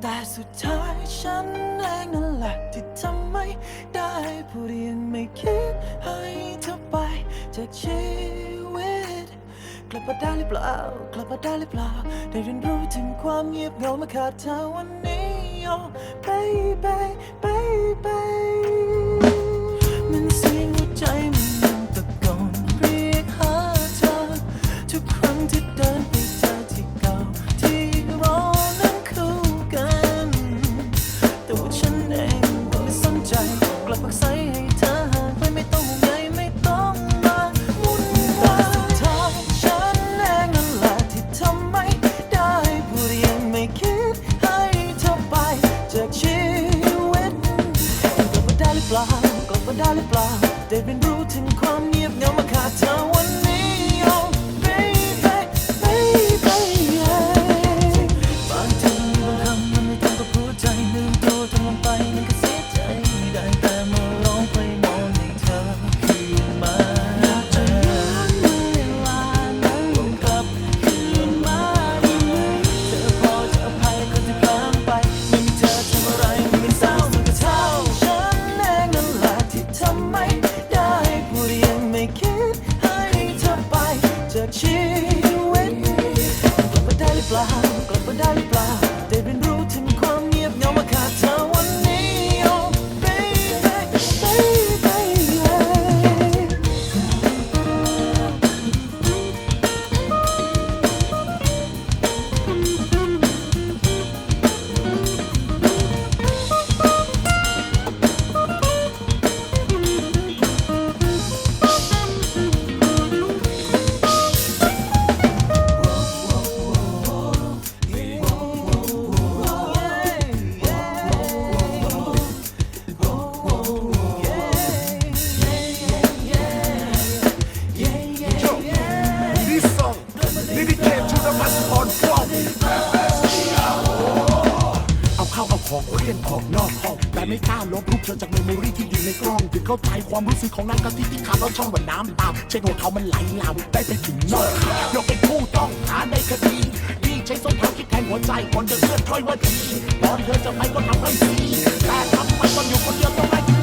แต่สุดท้ายฉันเองนั่นแหละที่ทำไม่ได้พูดยังไม่คิดให้เธอไปจากชีวิต กลับมาได้หรือเปล่า กลับมาได้หรือเปล่า ได้เรียนรู้ถึงความเงียบเหงามาขาดเธอวันนี้ oh baby baby มันเสียงหัวใจมันยังตะโกนเรียกหาเธอทุกครั้งที่เดินไป จากชีวิตกลับมาไขอองเคลื่อนออกนอกห้องแต่ไม่กล้าลบรูปเธอจากเมมโมรีที่อยู่ในกล้องถึงเข้าใจความรู้สึกของนางกะทิที่ขาดแล้วช่องว่านน้ำตาเช็คหัวเขามันไหลลาวได้ไปถึงนอกขายกเป็นผู้ต้องหาในคดีที่ใช้ส้นเท้าคิดแทนหัวใจคนจะเลื่อนถ้อยว่าดีตอนเธอจะไปก็ทำให้ดีแต่ทำไมตอนอยู่คนเดียวต้องไม่